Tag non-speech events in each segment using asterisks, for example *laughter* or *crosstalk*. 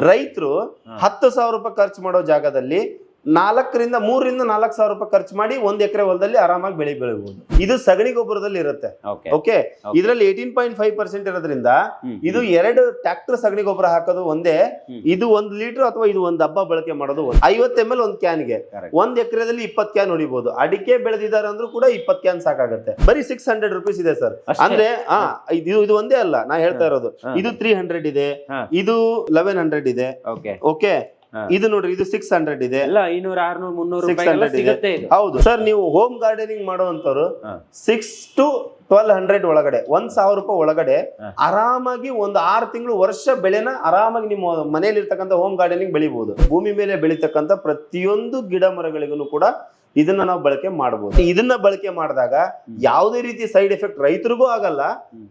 ರೈತರು ಹತ್ತು ಸಾವಿರ ರೂಪಾಯಿ ಖರ್ಚು ಮಾಡೋ ಜಾಗದಲ್ಲಿ ನಾಲ್ಕರಿಂದ ಮೂರರಿಂದ ನಾಲ್ಕು ಸಾವಿರ ರೂಪಾಯಿ ಖರ್ಚು ಮಾಡಿ ಒಂದ್ ಎಕರೆ ಹೊಲದಲ್ಲಿ ಆರಾಮಾಗಿ ಬೆಳೆ ಬೆಳಿಬಹುದು ಇದು ಸಗಣಿ ಗೊಬ್ಬರದಲ್ಲಿ ಇರುತ್ತೆ. ಓಕೆ. ಇದರಲ್ಲಿ ಏಟೀನ್ ಪಾಯಿಂಟ್ ಫೈವ್ ಪರ್ಸೆಂಟ್ ಇರೋದ್ರಿಂದ ಇದು ಎರಡು ಟ್ರಾಕ್ಟರ್ ಸಗಣಿ ಗೊಬ್ಬರ ಹಾಕೋದು ಒಂದೇ ಇದು ಒಂದ್ ಲೀಟರ್ ಅಥವಾ ಇದು ಒಂದ್ ಹಬ್ಬ ಬಳಕೆ ಮಾಡೋದು. ಐವತ್ತು ಎಂ ಎಲ್ ಒಂದ್ ಕ್ಯಾನ್ಗೆ ಗೆ. ಒಂದ್ ಎಕರೆದಲ್ಲಿ ಇಪ್ಪತ್ ಕ್ಯಾನ್ ಹೊಡಿಬಹುದು ಅಡಿಕೆ ಬೆಳೆದಿದ್ದಾರೆ ಅಂದ್ರೂ ಕೂಡ ಇಪ್ಪತ್ ಕ್ಯಾನ್ ಸಾಕಾಗುತ್ತೆ. ಬರೀ ಸಿಕ್ಸ್ ಹಂಡ್ರೆಡ್ ರುಪೀಸ್ ಇದೆ ಸರ್. ಅಂದ್ರೆ ಆ ಇದು ಇದು ಒಂದೇ ಅಲ್ಲ. ನಾ ಹೇಳ್ತಾ ಇರೋದು. ಇದು ತ್ರೀ ಹಂಡ್ರೆಡ್ ಇದೆ. ಇದು ಲೆವೆನ್ ಹಂಡ್ರೆಡ್ ಇದೆ. ಓಕೆ. ಹಾ. ಇದು ನೋಡ್ರಿ ಇದು ಸಿಕ್ಸ್ ಹಂಡ್ರೆಡ್ ಇದೆ ಎಲ್ಲ ಐನೂರ ಆರ್ನೂರ್ ಮುನ್ನೂರು 600 ರೂಪಾಯಿ ಇದೆ. ಸಿಗುತ್ತೆ ಇದು ಹೌದು ಸರ್ ನೀವು ಹೋಮ್ ಗಾರ್ಡನಿಂಗ್ ಮಾಡುವಂತವ್ರು ಹಾ. ಸಿಕ್ಸ್ ಟು ಟ್ವೆಲ್ ಹಂಡ್ರೆಡ್ ಒಳಗಡೆ ಒಂದ್ ಸಾವಿರ ರೂಪಾಯಿ ಒಳಗಡೆ ಹಾ. ಆರಾಮಾಗಿ ಒಂದು ಆರು ತಿಂಗಳು ವರ್ಷ ಬೆಳೆನ ಆರಾಮಾಗಿ ನಿಮ್ಮ ಮನೆಯಲ್ಲಿ ಇರ್ತಕ್ಕಂಥ ಹೋಮ್ ಗಾರ್ಡನಿಂಗ್ ಬೆಳಿಬಹುದು ಭೂಮಿ ಮೇಲೆ ಬೆಳೀತಕ್ಕಂಥ ಪ್ರತಿಯೊಂದು ಗಿಡ ಮರಗಳಿಗೂ ಕೂಡ ಇದನ್ನ ನಾವು ಬಳಕೆ ಮಾಡಬಹುದು ಇದನ್ನ ಬಳಕೆ ಮಾಡಿದಾಗ ಯಾವುದೇ ರೀತಿ ಸೈಡ್ ಎಫೆಕ್ಟ್ ರೈತರಿಗೂ ಆಗಲ್ಲ.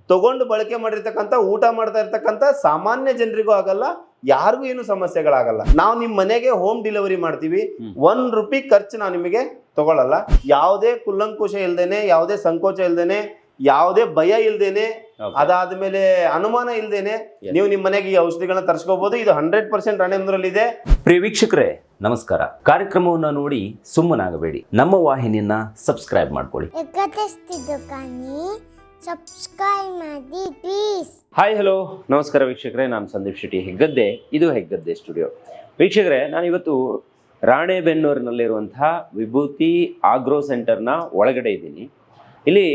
ತಗೊಂಡು ಬಳಕೆ ಮಾಡಿರ್ತಕ್ಕಂಥ ಊಟ ಮಾಡ್ತಾ ಇರ್ತಕ್ಕಂಥ ಸಾಮಾನ್ಯ ಜನರಿಗೂ ಆಗಲ್ಲ ಯಾರಿಗೂ ಏನು ಸಮಸ್ಯೆಗಳಾಗಲ್ಲ. ನಾವು ನಿಮ್ಮ ಮನೆಗೆ ಹೋಮ್ ಡೆಲಿವರಿ ಮಾಡ್ತೀವಿ. ಒಂದ್ ಒನ್ ರುಪಿ ಖರ್ಚು ನಾವು ನಿಮಗೆ ತಗೊಳ್ಳಲ್ಲ ಯಾವುದೇ ಕುಲ್ಲಂಕುಶ ಇಲ್ದೇನೆ ಯಾವುದೇ ಸಂಕೋಚ ಇಲ್ದೇನೆ ಯಾವುದೇ ಭಯ ಇಲ್ದೇನೆ. ಅದಾದ್ಮೇಲೆ ಅನುಮಾನ ಇಲ್ದೇನೆ ನೀವು ನಿಮ್ಮ ಮನೆಗೆ ಈ ಔಷಧಿಗಳನ್ನ ತರಿಸ್ಕೋಬಹುದು ಇದು ಹಂಡ್ರೆಡ್ ಪರ್ಸೆಂಟ್ ಇದೆ. ಪ್ರಿಯ ವೀಕ್ಷಕರೇ ನಮಸ್ಕಾರ. ಕಾರ್ಯಕ್ರಮವನ್ನ ನೋಡಿ ಸುಮ್ಮನಾಗಬೇಡಿ. ನಮ್ಮ ವಾಹಿನಿಯನ್ನ ಸಬ್ಸ್ಕ್ರೈಬ್ ಮಾಡ್ಕೊಳ್ಳಿ. ಸಬ್ಸ್ಕ್ರೈಬ್ ಮಾಡಿ ಪ್ಲೀಸ್ ಹಾಯ್ ಹಲೋ ನಮಸ್ಕಾರ ವೀಕ್ಷಕರೇ, ನಾನು ಸಂದೀಪ್ ಶೆಟ್ಟಿ ಹೆಗ್ಗದ್ದೆ. ಇದು ಹೆಗ್ಗದ್ದೆ ಸ್ಟುಡಿಯೋ ವೀಕ್ಷಕರೇ ನಾನು ಇವತ್ತು ರಾಣೆಬೆನ್ನೂರಿನಲ್ಲಿರುವಂತಹ ವಿಭೂತಿ ಆಗ್ರೋ ಸೆಂಟರ್ನ ಒಳಗಡೆ ಇದ್ದೀನಿ. ಇಲ್ಲಿ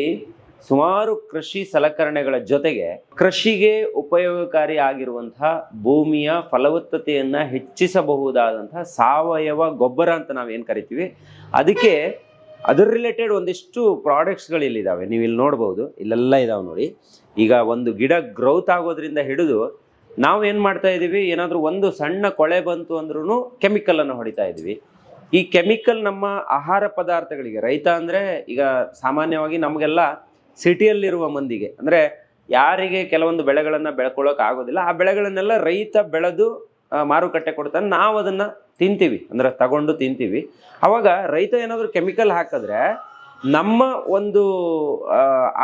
ಸುಮಾರು ಕೃಷಿ ಸಲಕರಣೆಗಳ ಜೊತೆಗೆ ಕೃಷಿಗೆ ಉಪಯೋಗಕಾರಿ ಆಗಿರುವಂತಹ ಭೂಮಿಯ ಫಲವತ್ತತೆಯನ್ನು ಹೆಚ್ಚಿಸಬಹುದಾದಂತಹ ಸಾವಯವ ಗೊಬ್ಬರ ಅಂತ ನಾವೇನು ಕರಿತೀವಿ, ಅದಕ್ಕೆ ಅದ್ರ ರಿಲೇಟೆಡ್ ಒಂದಿಷ್ಟು ಪ್ರಾಡಕ್ಟ್ಸ್ಗಳು ಇಲ್ಲಿದ್ದಾವೆ ನೀವು ಇಲ್ಲಿ ನೋಡ್ಬೋದು. ಇಲ್ಲೆಲ್ಲ ಇದಾವೆ ನೋಡಿ. ಈಗ ಒಂದು ಗಿಡ ಗ್ರೌತ್ ಆಗೋದ್ರಿಂದ ಹಿಡಿದು ನಾವು ಏನು ಮಾಡ್ತಾ ಇದ್ದೀವಿ ಏನಾದರೂ ಒಂದು ಸಣ್ಣ ಕೊಳೆ ಬಂತು ಅಂದ್ರೂ ಕೆಮಿಕಲನ್ನು ಹೊಡಿತಾ ಇದ್ದೀವಿ ಈ ಕೆಮಿಕಲ್ ನಮ್ಮ ಆಹಾರ ಪದಾರ್ಥಗಳಿಗೆ, ರೈತ ಅಂದರೆ ಈಗ ಸಾಮಾನ್ಯವಾಗಿ ನಮಗೆಲ್ಲ ಸಿಟಿಯಲ್ಲಿರುವ ಮಂದಿಗೆ, ಅಂದರೆ ಯಾರಿಗೆ ಕೆಲವೊಂದು ಬೆಳೆಗಳನ್ನು ಬೆಳ್ಕೊಳ್ಳೋಕೆ ಆಗೋದಿಲ್ಲ, ಆ ಬೆಳೆಗಳನ್ನೆಲ್ಲ ರೈತ ಬೆಳೆದು ಮಾರುಕಟ್ಟೆ ಕೊಡ್ತಾನೆ. ನಾವು ಅದನ್ನು ತಿಂತೀವಿ, ಅಂದರೆ ತಗೊಂಡು ತಿಂತೀವಿ. ಅವಾಗ ರೈತ ಏನಾದರೂ ಕೆಮಿಕಲ್ ಹಾಕಿದ್ರೆ ನಮ್ಮ ಒಂದು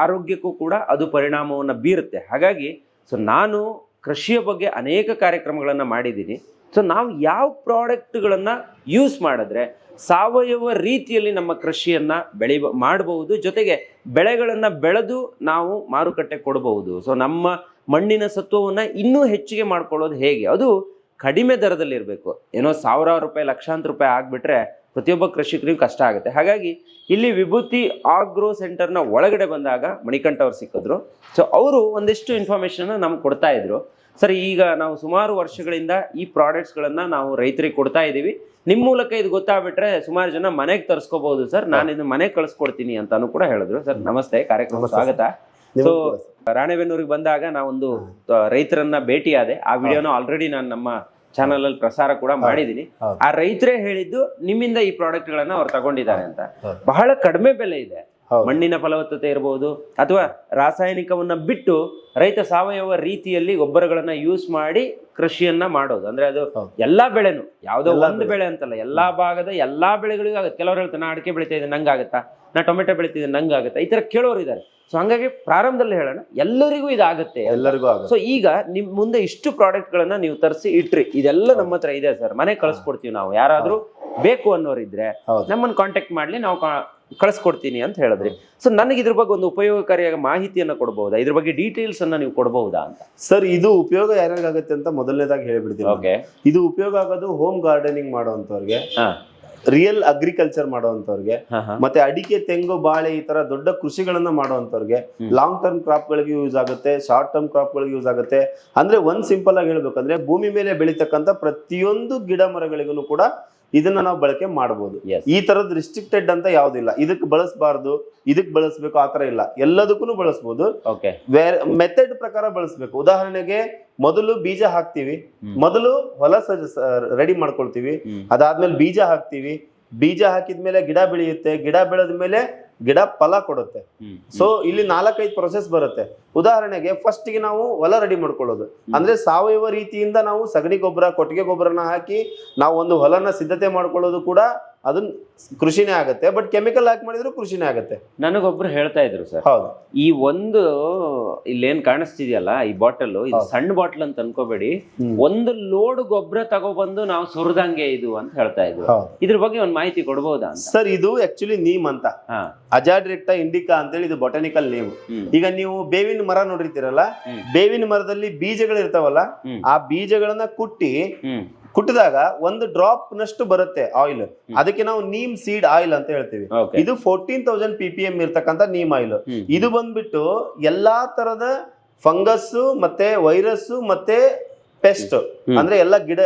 ಆರೋಗ್ಯಕ್ಕೂ ಕೂಡ ಅದು ಪರಿಣಾಮವನ್ನು ಬೀರುತ್ತೆ. ಹಾಗಾಗಿ ಸೊ ನಾನು ಕೃಷಿಯ ಬಗ್ಗೆ ಅನೇಕ ಕಾರ್ಯಕ್ರಮಗಳನ್ನು ಮಾಡಿದ್ದೀನಿ. ಸೊ ನಾವು ಯಾವ ಪ್ರಾಡಕ್ಟ್ಗಳನ್ನು ಯೂಸ್ ಮಾಡಿದ್ರೆ ಸಾವಯವ ರೀತಿಯಲ್ಲಿ ನಮ್ಮ ಕೃಷಿಯನ್ನು ಬೆಳಿ ಮಾಡಬಹುದು, ಜೊತೆಗೆ ಬೆಳೆಗಳನ್ನು ಬೆಳೆದು ನಾವು ಮಾರುಕಟ್ಟೆ ಕೊಡಬಹುದು. ಸೊ ನಮ್ಮ ಮಣ್ಣಿನ ಸತ್ವವನ್ನು ಇನ್ನೂ ಹೆಚ್ಚಿಗೆ ಮಾಡ್ಕೊಳ್ಳೋದು ಹೇಗೆ? ಅದು ಕಡಿಮೆ ದರದಲ್ಲಿ ಇರಬೇಕು. ಏನೋ ಸಾವಿರಾರು ರೂಪಾಯಿ ಲಕ್ಷಾಂತರ ರೂಪಾಯಿ ಆಗಿಬಿಟ್ರೆ ಪ್ರತಿಯೊಬ್ಬ ಕೃಷಿಕರಿಗೂ ಕಷ್ಟ ಆಗುತ್ತೆ. ಹಾಗಾಗಿ ಇಲ್ಲಿ ವಿಭೂತಿ ಆಗ್ರೋ ಸೆಂಟರ್ನ ಒಳಗಡೆ ಬಂದಾಗ ಮಣಿಕಂಠ ಅವ್ರು ಸಿಕ್ಕಿದ್ರು. ಸೊ ಅವರು ಒಂದಿಷ್ಟು ಇನ್ಫಾರ್ಮೇಷನ್ ನಮ್ಗೆ ಕೊಡ್ತಾ ಇದ್ರು. ಸರ್ ಈಗ ನಾವು ಸುಮಾರು ವರ್ಷಗಳಿಂದ ಈ ಪ್ರಾಡಕ್ಟ್ಸ್ಗಳನ್ನು ನಾವು ರೈತರಿಗೆ ಕೊಡ್ತಾ ಇದ್ದೀವಿ ನಿಮ್ಮ ಮೂಲಕ ಇದು ಗೊತ್ತಾಗ್ಬಿಟ್ರೆ ಸುಮಾರು ಜನ ಮನೆಗೆ ತರಿಸ್ಕೋಬಹುದು ಸರ್. ನಾನು ಇದನ್ನ ಮನೆಗೆ ಕಳಿಸ್ಕೊಡ್ತೀನಿ ಅಂತಾನು ಕೂಡ ಹೇಳಿದ್ರು. ಸರ್ ನಮಸ್ತೆ. ಕಾರ್ಯಕ್ರಮ ಸ್ವಾಗತ. ಸೊ. ರಾಣೆಬೆನ್ನೂರಿಗೆ ಬಂದಾಗ ನಾವೊಂದು ಒಂದು ರೈತರನ್ನ ಭೇಟಿಯಾದೆ. ಆ ವಿಡಿಯೋನ ಆಲ್ರೆಡಿ ನಾನು ನಮ್ಮ ಚಾನಲ್ ಅಲ್ಲಿ ಪ್ರಸಾರ ಕೂಡ ಮಾಡಿದೀನಿ. ಆ ರೈತರೇ ಹೇಳಿದ್ದು ನಿಮ್ಮಿಂದ ಈ ಪ್ರಾಡಕ್ಟ್ ಗಳನ್ನ ಅವ್ರು ತಗೊಂಡಿದ್ದಾರೆ ಅಂತ. ಬಹಳ ಕಡಿಮೆ ಬೆಲೆ ಇದೆ. ಮಣ್ಣಿನ ಫಲವತ್ತತೆ ಇರಬಹುದು ಅಥವಾ ರಾಸಾಯನಿಕವನ್ನ ಬಿಟ್ಟು ರೈತ ಸಾವಯವ ರೀತಿಯಲ್ಲಿ ಗೊಬ್ಬರಗಳನ್ನ ಯೂಸ್ ಮಾಡಿ ಕೃಷಿಯನ್ನ ಮಾಡೋದು. ಅಂದ್ರೆ ಅದು ಎಲ್ಲಾ ಬೆಳೆನು. ಯಾವ್ದೋ ಒಂದು ಬೆಳೆ. ಅಂತಲ್ಲ ಎಲ್ಲಾ ಭಾಗದ ಎಲ್ಲಾ ಬೆಳೆಗಳಿಗೂ ಆಗುತ್ತೆ. ಕೆಲವರು ಹೇಳ್ತಾರೆ ನಾ ಅಡಿಕೆ ಬೆಳಿತಾ ಇದ್ದೀನಿ ನಂಗಾಗತ್ತಾ? ನಾ ಟೊಮೆಟೊ ಬೆಳಿತಿದ್ದೀನಿ ನಂಗೆ ಆಗುತ್ತೆ. ಈ ತರ ಕೇಳೋರು ಇದ್ದಾರೆ ಸೊ ಹಂಗಾಗಿ ಪ್ರಾರಂಭದಲ್ಲಿ ಹೇಳೋಣ ಎಲ್ಲರಿಗೂ ಇದಾಗುತ್ತೆ ಎಲ್ಲರಿಗೂ ಆಗುತ್ತೆ. ಸೊ ಈಗ ನಿಮ್ ಮುಂದೆ ಇಷ್ಟು ಪ್ರಾಡಕ್ಟ್ ಗಳನ್ನ ನೀವು ತರಿಸಿ ಇಟ್ರಿ. ಇದೆಲ್ಲ ನಮ್ಮ ಹತ್ರ ಇದೆ ಸರ್. ಮನೆ ಕಳಿಸ್ಕೊಡ್ತೀವಿ ನಾವು. ಯಾರಾದ್ರೂ ಬೇಕು ಅನ್ನೋರಿದ್ರೆ ಇದ್ರೆ ನಮ್ಮನ್ನ ಕಾಂಟ್ಯಾಕ್ಟ್ ಮಾಡ್ಲಿ ನಾವು ಕಳಿಸ್ಕೊಡ್ತೀನಿ ಅಂತ ಹೇಳಿದ್ರಿ. ಸೊ ನನಗೆ ಇದ್ರ ಬಗ್ಗೆ ಒಂದು ಉಪಯೋಗಕಾರಿಯಾಗಿ ಮಾಹಿತಿಯನ್ನು ಕೊಡಬಹುದಾ ಇದ್ರ ಬಗ್ಗೆ ಡೀಟೇಲ್ಸ್ ಅನ್ನ ನೀವು ಕೊಡಬಹುದಾ ಅಂತ? ಸರ್ ಇದು ಉಪಯೋಗ ಯಾರ್ಯಾರಿಗಾಗುತ್ತೆ ಅಂತ ಮೊದಲನೇದಾಗಿ ಹೇಳ್ಬಿಡ್ತೀನಿ. ಓಕೆ ಇದು ಉಪಯೋಗ ಆಗೋದು ಹೋಮ್ ಗಾರ್ಡನಿಂಗ್ ಮಾಡುವಂತವ್ರಿಗೆ ಹಾ. ರಿಯಲ್ ಅಗ್ರಿಕಲ್ಚರ್ ಮಾಡುವಂತವ್ರಿಗೆ ಮತ್ತೆ ಅಡಿಕೆ ತೆಂಗು ಬಾಳೆ ಈ ತರ ದೊಡ್ಡ ಕೃಷಿಗಳನ್ನ ಮಾಡುವಂತವ್ರಿಗೆ ಲಾಂಗ್ ಟರ್ಮ್ ಕ್ರಾಪ್ ಗಳಿಗೆ ಯೂಸ್ ಆಗುತ್ತೆ ಶಾರ್ಟ್ ಟರ್ಮ್ ಕ್ರಾಪ್ ಗಳಿಗೆ ಯೂಸ್ ಆಗುತ್ತೆ. ಅಂದ್ರೆ ಒಂದ್ ಸಿಂಪಲ್ ಆಗಿ ಹೇಳ್ಬೇಕಂದ್ರೆ ಭೂಮಿ ಮೇಲೆ ಬೆಳಿತಕ್ಕಂತ ಪ್ರತಿಯೊಂದು ಗಿಡ ಮರಗಳಿಗೂ ಕೂಡ ಇದನ್ನ ನಾವು ಬಳಕೆ ಮಾಡಬಹುದು ಈ ತರದ್ ರಿಸ್ಟ್ರಿಕ್ಟೆಡ್ ಅಂತ ಯಾವ್ದಿಲ್ಲ. ಇದಕ್ ಬಳಸಬಾರ್ದು ಇದಕ್ ಬಳಸ್ಬೇಕು ಆತರ ಇಲ್ಲ. ಎಲ್ಲದಕ್ಕೂ ಬಳಸಬಹುದು ಮೆಥಡ್ ಪ್ರಕಾರ ಬಳಸಬೇಕು. ಉದಾಹರಣೆಗೆ ಮೊದಲು ಬೀಜ ಹಾಕ್ತಿವಿ. ಮೊದಲು ಹೊಲ ರೆಡಿ ಮಾಡ್ಕೊಳ್ತೀವಿ. ಅದಾದ್ಮೇಲೆ ಬೀಜ ಹಾಕ್ತಿವಿ. ಬೀಜ ಹಾಕಿದ್ಮೇಲೆ ಗಿಡ ಬೆಳೆಯುತ್ತೆ. ಗಿಡ ಬೆಳೆದ ಮೇಲೆ ಗಿಡ ಫಲ ಕೊಡುತ್ತೆ. ಸೊ ಇಲ್ಲಿ ನಾಲ್ಕೈದು ಪ್ರೊಸೆಸ್ ಬರುತ್ತೆ. ಉದಾಹರಣೆಗೆ ಫಸ್ಟ್ಗೆ ನಾವು ಹೊಲ ರೆಡಿ ಮಾಡ್ಕೊಳ್ಳೋದು. ಅಂದ್ರೆ ಸಾವಯವ ರೀತಿಯಿಂದ ನಾವು ಸಗಣಿ ಗೊಬ್ಬರ ಕೊಟ್ಟಿಗೆ ಗೊಬ್ಬರನ ಹಾಕಿ ನಾವು ಒಂದು ಹೊಲನ ಸಿದ್ಧತೆ ಮಾಡ್ಕೊಳ್ಳೋದು ಕೂಡ ಅದನ್ನ ಕೃಷಿನೇ ಆಗತ್ತೆ ಬಟ್ ಕೆಮಿಕಲ್ ಹಾಕಿ ಮಾಡಿದ್ರು ಕೃಷಿನೇ ಆಗತ್ತೆ. ನನಗೊಬ್ರು ಹೇಳ್ತಾ ಇದ್ರು ಸರ್ ಹೌದು. ಈ ಒಂದು ಇಲ್ಲೇನ್ ಕಾಣಿಸ್ತಿದ್ಯಲ್ಲ ಈ ಬಾಟಲ್ ಇದು. ಸಣ್ಣ ಬಾಟಲ್ ಅಂತ ಅನ್ಕೋಬೇಡಿ. ಒಂದು ಲೋಡ್ ಗೊಬ್ಬರ ತಗೋಬಂದು ನಾವು ಸುರಿದಂಗೆ ಇದು ಅಂತ ಹೇಳ್ತಾ ಇದ್ರು. ಇದ್ರ ಬಗ್ಗೆ ಒಂದ್ ಮಾಹಿತಿ ಕೊಡ್ಬೋದಾ ಸರ್ ಇದು ಆಕ್ಚುಲಿ ನೀಮ್ ಅಂತ. ಅಜಾಡ್ರೆಕ್ಟಾ ಇಂಡಿಕಾ ಅಂತೇಳಿ ಇದು ಬೊಟಾನಿಕಲ್ ನೇಮ್ ಈಗ ನೀವು ಬೇವಿನ ಮರ ನೋಡಿರ್ತೀರಲ್ಲ. ಬೇವಿನ ಮರದಲ್ಲಿ ಬೀಜಗಳು ಇರ್ತಾವಲ್ಲ ಆ ಬೀಜಗಳನ್ನ ಕುಟ್ಟಿ ಕುಟ್ಟಿದಾಗ ಒಂದು ಡ್ರಾಪ್ ನಷ್ಟು ಬರುತ್ತೆ ಆಯಿಲ್ ಅದಕ್ಕೆ ನಾವು ನೀಮ್ ಸೀಡ್ ಆಯಿಲ್ ಅಂತ ಹೇಳ್ತೀವಿ. ಇದು fourteen thousand P P M ಇರ್ತಕ್ಕಂಥ ನೀಮ್ ಆಯಿಲ್ ಇದು ಬಂದ್ಬಿಟ್ಟು ಎಲ್ಲಾ ತರದ ಫಂಗಸ್ ಮತ್ತೆ ವೈರಸ್ ಮತ್ತೆ ಪೆಸ್ಟ್ ಅಂದ್ರೆ ಎಲ್ಲ ಗಿಡ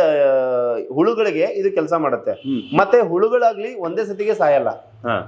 ಹುಳುಗಳಿಗೆ ಇದು ಕೆಲಸ ಮಾಡುತ್ತೆ. ಮತ್ತೆ ಹುಳುಗಳಾಗ್ಲಿ ಒಂದೇ ಸತಿಗೆ ಸಾಯಲ್ಲ.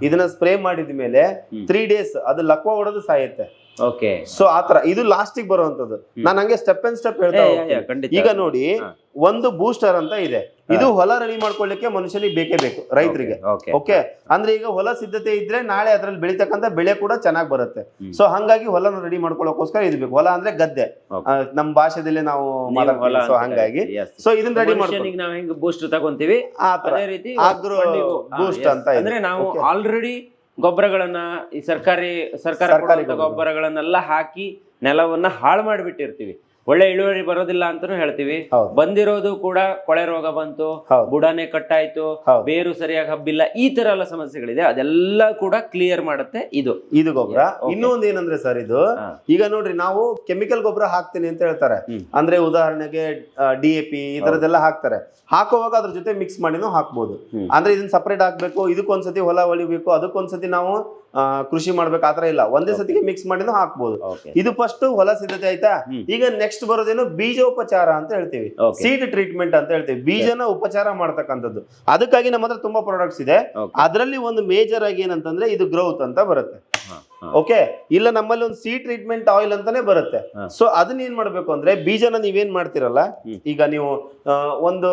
ಇದನ್ನ ಸ್ಪ್ರೇ ಮಾಡಿದ ಮೇಲೆ. ತ್ರೀ ಡೇಸ್ ಅದು ಲಕ್ವ ಹೊಡೆದು ಸಾಯುತ್ತೆ. ಓಕೆ ಸೊ ಆತರ ಇದು ಲಾಸ್ಟಿಗೆ ಬರುವಂತದ್ದು ನಾನು ಹಂಗೆ ಸ್ಟೆಪ್ ಅಂಡ್ ಸ್ಟೆಪ್ ಹೇಳ್ತಾ ಹೋಗ್ತೀನಿ. ಖಂಡಿತ. ಈಗ ನೋಡಿ ಹಾ. ಒಂದು ಬೂಸ್ಟರ್ ಅಂತ ಇದೆ. ಇದು ಹೊಲ ರೆಡಿ ಮಾಡ್ಕೊಳ್ಳಿಕ್ಕೆ ಮನುಷ್ಯನಿಗೆ ಬೇಕೇ ಬೇಕು ರೈತರಿಗೆ. ಓಕೆ ಓಕೆ ಅಂದ್ರೆ ಈಗ ಹೊಲ ಸಿದ್ಧತೆ ಇದ್ರೆ ನಾಳೆ ಅದ್ರಲ್ಲಿ ಬೆಳಿತಕ್ಕಂತ ಬೆಳೆ ಕೂಡ ಚೆನ್ನಾಗಿ ಬರುತ್ತೆ. ಹ್ಮ್. ಸೊ ಹಂಗಾಗಿ ಹೊಲನ ರೆಡಿ ಮಾಡ್ಕೊಳ್ಳೋಕೋಸ್ಕರ ಇದು ಬೇಕು. ಹೊಲ ಅಂದ್ರೆ ಗದ್ದೆ. Okay. ಆ, ನಮ್ ಭಾಷೆದಲ್ಲಿ ನಾವು ಮಾತಾಡ್ತೀವಿ. ಸೊ ಹಂಗಾಗಿ. ಸೊ ಇದನ್ನ ರೆಡಿ ಮನುಷ್ಯನಿಗೆ ನಾವ್ ಹೆಂಗ್ ಬೂಸ್ಟ್ ತಗೊಂತೀವಿ? ಅದೇ ರೀತಿ yes. ಅಂತ ಇದೆ. ಅಂದ್ರೆ ನಾವು Okay. ಆಲ್ರೆಡಿ ಗೊಬ್ಬರಗಳನ್ನ ಈ ಸರ್ಕಾರಿ ಸರ್ಕಾರ ಗೊಬ್ಬರಗಳನ್ನೆಲ್ಲಾ ಕೊಡುವಂತ ಗೊಬ್ಬರಗಳನ್ನೆಲ್ಲ ಹಾಕಿ ನೆಲವನ್ನ ಹಾಳು ಮಾಡಿಬಿಟ್ಟಿರ್ತೀವಿ. ಒಳ್ಳೆ ಇಳುವರಿ ಬರೋದಿಲ್ಲ ಅಂತಾನು ಹೇಳ್ತೀವಿ. ಬಂದಿರೋದು ಕೂಡ ಕೊಳೆ ರೋಗ ಬಂತು. ಬುಡನೆ ಕಟ್ಟಾಯ್ತು ಬೇರು ಸರಿಯಾಗಿ ಹಬ್ಬಿಲ್ಲ ಈ ತರ ಎಲ್ಲ ಸಮಸ್ಯೆಗಳಿದೆ. ಅದೆಲ್ಲ ಕೂಡ ಕ್ಲಿಯರ್ ಮಾಡುತ್ತೆ ಇದು. ಇದು ಗೊಬ್ಬರ. Yeah, okay. ಇನ್ನೂ ಒಂದ್ ಏನಂದ್ರೆ ಸರ್ ಇದು ಈಗ ನೋಡ್ರಿ ನಾವು ಕೆಮಿಕಲ್ ಗೊಬ್ಬರ ಹಾಕ್ತೀನಿ ಅಂತ ಹೇಳ್ತಾರೆ. ಅಂದ್ರೆ ಉದಾಹರಣೆಗೆ ಡಿ ಎ ಪಿ ಈ ತರದೆಲ್ಲ ಹಾಕ್ತಾರೆ. ಹಾಕುವಾಗ ಅದ್ರ ಜೊತೆ ಮಿಕ್ಸ್ ಮಾಡಿನೂ ಹಾಕ್ಬಹುದು ಅಂದ್ರೆ ಇದನ್ನ ಸಪರೇಟ್ ಹಾಕ್ಬೇಕು ಇದಕ್ಕೊಂದ್ಸತಿ ಹೊಲ ಹೊಳಿಬೇಕು ಅದಕ್ಕೊಂದ್ಸತಿ ನಾವು ಕೃಷಿ ಮಾಡ್ಬೇಕು ಆತರ ಇಲ್ಲ. ಒಂದೇ ಸತಿಗೆ ಮಿಕ್ಸ್ ಮಾಡಿನೂ ಹಾಕ್ಬೋದು. ಇದು ಫಸ್ಟ್ ಹೊಲ ಸಿದ್ಧತೆ ಆಯ್ತಾ? ಈಗ ನೆಕ್ಸ್ಟ್ ಬರೋದೇನು ಬೀಜೋಪಚಾರ ಅಂತ ಹೇಳ್ತೀವಿ. ಸೀಡ್ ಟ್ರೀಟ್ಮೆಂಟ್ ಅಂತ ಹೇಳ್ತೀವಿ. ಬೀಜನ ಉಪಚಾರ ಮಾಡ್ತಕ್ಕಂಥದ್ದು. ಅದಕ್ಕಾಗಿ ನಮ್ಮ ಹತ್ರ ತುಂಬಾ ಪ್ರಾಡಕ್ಟ್ಸ್ ಇದೆ. ಅದರಲ್ಲಿ ಒಂದು ಮೇಜರ್ ಆಗಿ ಏನಂತಂದ್ರೆ ಇದು ಗ್ರೋತ್ ಅಂತ ಬರುತ್ತೆ. ಓಕೆ ಇಲ್ಲ ನಮ್ಮಲ್ಲಿ ಒಂದು ಸೀ ಟ್ರೀಟ್ಮೆಂಟ್ ಆಯಿಲ್ ಅಂತಾನೆ ಬರುತ್ತೆ. ಸೊ ಅದನ್ನ ಏನ್ ಮಾಡ್ಬೇಕು ಅಂದ್ರೆ ಬೀಜನ ನೀವೇನ್ ಮಾಡ್ತಿರಲ್ಲ? ಈಗ ನೀವು ಒಂದು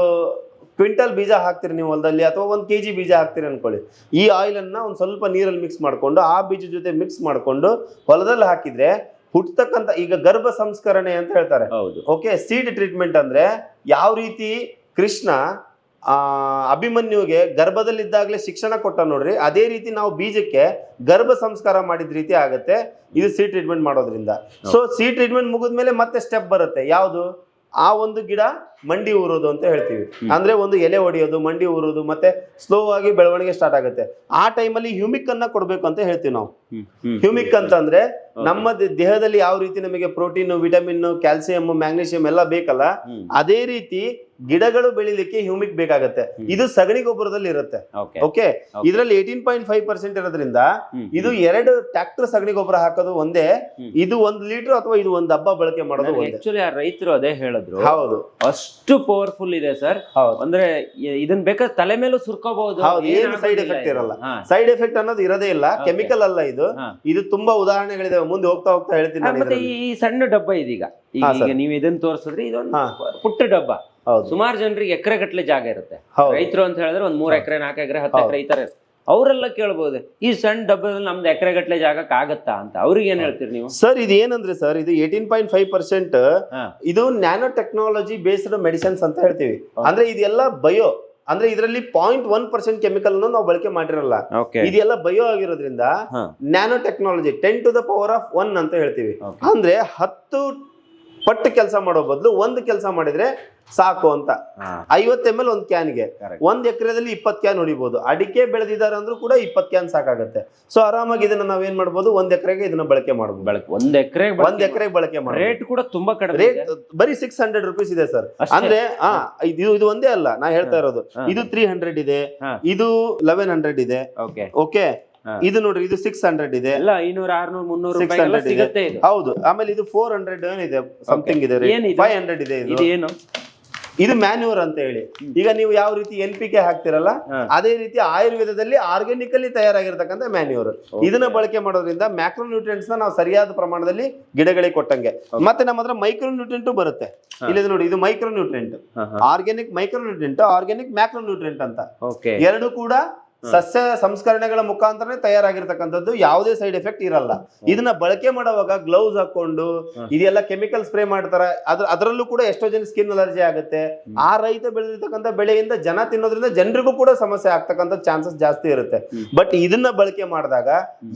ಕ್ವಿಂಟಲ್ ಬೀಜ ಹಾಕ್ತೀರಿ ನೀವು ಹೊಲದಲ್ಲಿ ಅಥವಾ ಒಂದು ಕೆಜಿ ಬೀಜ ಹಾಕ್ತೀರಿ ಅನ್ಕೊಳ್ಳಿ. ಈ ಆಯಿಲನ್ನು ಒಂದು ಒಂದ್ ಸ್ವಲ್ಪ ನೀರಲ್ಲಿ ಮಿಕ್ಸ್ ಮಾಡ್ಕೊಂಡು ಆ ಬೀಜ ಜೊತೆ ಮಿಕ್ಸ್ ಮಾಡಿಕೊಂಡು ಹೊಲದಲ್ಲಿ ಹಾಕಿದ್ರೆ ಹುಟ್ಟತಕ್ಕಂಥ ಈಗ ಗರ್ಭ ಸಂಸ್ಕರಣೆ ಅಂತ ಹೇಳ್ತಾರೆ. ಹೌದು. ಓಕೆ ಸೀಡ್ ಟ್ರೀಟ್ಮೆಂಟ್ ಅಂದ್ರೆ ಯಾವ ರೀತಿ ಕೃಷ್ಣ ಆ ಅಭಿಮನ್ಯುಗೆ ಗರ್ಭದಲ್ಲಿದ್ದಾಗಲೇ ಶಿಕ್ಷಣ ಕೊಟ್ಟ ನೋಡ್ರಿ ಅದೇ ರೀತಿ ನಾವು ಬೀಜಕ್ಕೆ ಗರ್ಭ ಸಂಸ್ಕಾರ ಮಾಡಿದ ರೀತಿ ಆಗುತ್ತೆ ಇದು ಸಿ ಟ್ರೀಟ್ಮೆಂಟ್ ಮಾಡೋದ್ರಿಂದ. ಸೊ ಸಿ ಟ್ರೀಟ್ಮೆಂಟ್ ಮುಗಿದ್ಮೇಲೆ ಮತ್ತೆ ಸ್ಟೆಪ್ ಬರುತ್ತೆ. ಯಾವುದು? ಆ ಒಂದು ಗಿಡ ಮಂಡಿ ಊರೋದು ಅಂತ ಹೇಳ್ತೀವಿ. ಅಂದ್ರೆ ಒಂದು ಎಲೆ ಹೊಡೆಯೋದು ಮಂಡಿ ಊರೋದು ಮತ್ತೆ ಸ್ಲೋ ಆಗಿ ಬೆಳವಣಿಗೆ ಸ್ಟಾರ್ಟ್ ಆಗುತ್ತೆ. ಆ ಟೈಮಲ್ಲಿ ಹ್ಯೂಮಿಕ್ ಅನ್ನ ಕೊಡ್ಬೇಕು ಅಂತ ಹೇಳ್ತೀವಿ ನಾವು. ಹ್ಯೂಮಿಕ್ ಅಂತಂದ್ರೆ ನಮ್ಮ ದೇಹದಲ್ಲಿ ಯಾವ ರೀತಿ ನಮಗೆ ಪ್ರೋಟೀನ್ ವಿಟಮಿನ್ ಕ್ಯಾಲ್ಸಿಯಂ ಮ್ಯಾಗ್ನೀಷಿಯಂ ಎಲ್ಲ ಬೇಕಲ್ಲ ಅದೇ ರೀತಿ ಗಿಡಗಳು ಬೆಳಿಲಿಕ್ಕೆ ಹ್ಯೂಮಿಕ್ ಬೇಕಾಗತ್ತೆ. ಇದು ಸಗಣಿ ಗೊಬ್ಬರದಲ್ಲಿ ಇರುತ್ತೆ. ಓಕೆ ಇದರಲ್ಲಿ ಏಟೀನ್ ಪಾಯಿಂಟ್ ಫೈವ್ ಪರ್ಸೆಂಟ್ ಇರೋದ್ರಿಂದ ಇದು ಎರಡು ಟ್ರಾಕ್ಟರ್ ಸಗಣಿ ಗೊಬ್ಬರ ಹಾಕೋದು ಒಂದೇ. ಇದು ಒಂದ್ ಲೀಟರ್ ಅಥವಾ ಇದು ಒಂದ್ ಡಬ್ಬ ಬಳಕೆ ಮಾಡೋದು ಆಕ್ಚುಲಿ ಆ ರೈತರು ಅದೇ ಹೇಳಿದ್ರು. ಹೌದು. ಅಷ್ಟು ಪವರ್ಫುಲ್ ಇದೆ ಸರ್. ಹೌದು. ಅಂದ್ರೆ ಇದನ್ನ ಇದನ್ ಬೇಕಾದ್ರೆ ತಲೆ ಮೇಲೂ ಸುರ್ಕೋಬಹುದು. ಹೌದು, ಏನು ಸೈಡ್ ಎಫೆಕ್ಟ್ ಇರಲ್ಲ. ಸೈಡ್ ಎಫೆಕ್ಟ್ ಅನ್ನೋದು ಇರೋದೇ ಇಲ್ಲ. ಕೆಮಿಕಲ್ ಅಲ್ಲ ಇದು. ಇದು ತುಂಬಾ ಉದಾಹರಣೆಗಳಿದಾವೆ. ಮುಂದೆ ಹೋಗ್ತಾ ಹೋಗ್ತಾ ಹೇಳ್ತೀನಿ ಈ ಸಣ್ಣ ಡಬ್ಬ ಇದೀಗ. ಈಗ. ನೀವು ಇದನ್ನ ತೋರಿಸಿದ್ರೆ ಇದೊಂದು ಪುಟ್ಟ ಡಬ್ಬ. ಸುಮಾರು ಜನರಿಗೆ ಎಕರೆ ಗಟ್ಟಲೆ ಜಾಗ ಇರುತ್ತೆ. ರೈತರು ಅಂತ ಹೇಳಿದ್ರೆ ಒಂದ್ ಮೂರ್ ಎಕರೆ ನಾಲ್ಕು ಎಕರೆ ಹತ್ತು. ಎಕರೆ ಈ ತರ ಅವರೆಲ್ಲ ಕೇಳ್ಬೋದು ಈ ಸಣ್ಣ ಡಬ್ಬದಲ್ಲಿ ನಮ್ದು ಎಕರೆ ಗಟ್ಟಲೆ ಜಾಗಕ್ಕೆ ಆಗತ್ತಾ ಅಂತ. ಅವ್ರಿಗೆ ಏನ್ ಹೇಳ್ತೀರಿ ನೀವು? ಸರ್ ಇದು ಏನಂದ್ರೆ ಸರ್ ಇದು ಏಟೀನ್ ಪಾಯಿಂಟ್ ಫೈವ್ ಪರ್ಸೆಂಟ್. ಇದು ನ್ಯಾನೋ ಟೆಕ್ನಾಲಜಿ ಬೇಸ್ಡ್ ಮೆಡಿಸಿನ್ಸ್ ಅಂತ ಹೇಳ್ತೀವಿ. ಅಂದ್ರೆ ಇದೆಲ್ಲ ಬಯೋ ಅಂದ್ರೆ ಇದರಲ್ಲಿ ಪಾಯಿಂಟ್ ಒನ್ ಪರ್ಸೆಂಟ್ ಕೆಮಿಕಲ್ ನಾವು ಬಳಕೆ ಮಾಡಿರಲ್ಲ. ಇದೆಲ್ಲ ಬಯೋ ಆಗಿರೋದ್ರಿಂದ. Nano technology ten to the power of one ಅಂತ ಹೇಳ್ತೀವಿ. ಅಂದ್ರೆ ಹತ್ತು ಪಟ್ಟು ಕೆಲಸ ಮಾಡೋ ಬದಲು ಒಂದು ಕೆಲಸ ಮಾಡಿದ್ರೆ ಸಾಕು ಅಂತ. ಐವತ್ತು ಎಂ ಎಲ್ ಒಂದು ಕ್ಯಾನ್ಗೆ. ಒಂದ್ ಎಕರೆದಲ್ಲಿ ಇಪ್ಪತ್ತು ಕ್ಯಾನ್ ಹೊಡಿಬಹುದು ಅಡಿಕೆ ಬೆಳೆದಿದ್ದಾರೆ ಅಂದ್ರೂ ಕೂಡ ಇಪ್ಪತ್ತು ಕ್ಯಾನ್ ಸಾಕಾಗುತ್ತೆ. ಸೊ ಆರಾಮಾಗಿ ಇದನ್ನ ನಾವೇನ್ ಮಾಡಬಹುದು ಒಂದ್ ಎಕರೆಗೆ ಇದನ್ನ ಬಳಕೆ ಮಾಡಬಹುದು ಬಳಕೆ ಒಂದ್ ಎಕರೆ ಒಂದ್ ಎಕರೆಗೆ ಬಳಕೆ ಮಾಡಿ ರೇಟ್ ಕೂಡ ತುಂಬಾ ಕಡಿಮೆ ರೇಟ್. ಬರೀ ಸಿಕ್ಸ್ ಹಂಡ್ರೆಡ್ ರುಪೀಸ್ ಇದೆ ಸರ್. ಅಂದ್ರೆ ಹಾ ಇದು ಇದು ಒಂದೇ ಅಲ್ಲ. ನಾ ಹೇಳ್ತಾ ಇರೋದು. ಇದು ತ್ರೀ ಹಂಡ್ರೆಡ್ ಇದೆ. ಇದು ಲೆವೆನ್ ಹಂಡ್ರೆಡ್ ಇದೆ. ಓಕೆ. ಇದು ನೋಡ್ರಿ ಇದು ಸಿಕ್ಸ್ ಹಂಡ್ರೆಡ್ ಇದೆ. ಅಲ್ಲ ಐನೂರ ಆರ್ನೂರ್ ಮುನ್ನೂರು ಸಿಗುತ್ತೆ ಇದು. ಹೌದು ಆಮೇಲೆ ಇದು ಫೋರ್ ಹಂಡ್ರೆಡ್ ಏನಿದೆ ಸಮಥಿಂಗ್ ಇದೆ? ಫೈವ್ ಹಂಡ್ರೆಡ್ ಇದೆ ಇದು. ಏನು ಇದು ಮ್ಯಾನ್ಯೂರ್ ಅಂತ ಹೇಳಿ. ಈಗ ನೀವು ಯಾವ ರೀತಿ ಎನ್ ಪಿ ಕೆ ಹಾಕ್ತಿರಲ್ಲ ಅದೇ ರೀತಿ ಆಯುರ್ವೇದದಲ್ಲಿ ಆರ್ಗ್ಯಾನಿಕಲಿ ತಯಾರಾಗಿರ್ತಕ್ಕಂಥ ಮ್ಯಾನ್ಯೂರ್ ಇದನ್ನ ಬಳಕೆ ಮಾಡೋದ್ರಿಂದ ಮ್ಯಾಕ್ರೋ ನ್ಯೂಟ್ರಿಯೆಂಟ್ಸ್ನ ನಾವು ಸರಿಯಾದ ಪ್ರಮಾಣದಲ್ಲಿ ಗಿಡಗಳಿಗೆ ಕೊಟ್ಟಂಗೆ. ಮತ್ತೆ ನಮ್ಮ ಹತ್ರ ಮೈಕ್ರೋ ನ್ಯೂಟ್ರಿಯೆಂಟ್ ಬರುತ್ತೆ ಇಲ್ಲಿ ನೋಡಿ ಇದು micro nutrient organic micro nutrient organic macro nutrient ಅಂತ ಎರಡು ಕೂಡ ಸಸ್ಯ ಸಂಸ್ಕರಣೆಗಳ ಮುಖಾಂತರನೇ ತಯಾರಾಗಿರ್ತಕ್ಕಂಥದ್ದು ಯಾವುದೇ ಸೈಡ್ ಎಫೆಕ್ಟ್ ಇರಲ್ಲ. ಇದನ್ನ ಬಳಕೆ ಮಾಡುವಾಗ ಗ್ಲೌಸ್ ಹಾಕೊಂಡು ಇದೆಲ್ಲ ಕೆಮಿಕಲ್ ಸ್ಪ್ರೇ ಮಾಡ್ತಾರೆ. ಅದ್ರ ಅದರಲ್ಲೂ ಕೂಡ ಎಷ್ಟೋ ಜನ ಸ್ಕಿನ್ ಅಲರ್ಜಿ ಆಗುತ್ತೆ. ಆ ರೈತ ಬೆಳೆದಿರ್ತಕ್ಕಂಥ ಬೆಳೆಯಿಂದ ಜನ ತಿನ್ನೋದ್ರಿಂದ ಜನರಿಗೂ ಕೂಡ ಸಮಸ್ಯೆ ಆಗ್ತಕ್ಕಂಥ ಚಾನ್ಸಸ್ ಜಾಸ್ತಿ ಇರುತ್ತೆ. ಬಟ್ ಇದನ್ನ ಬಳಕೆ ಮಾಡಿದಾಗ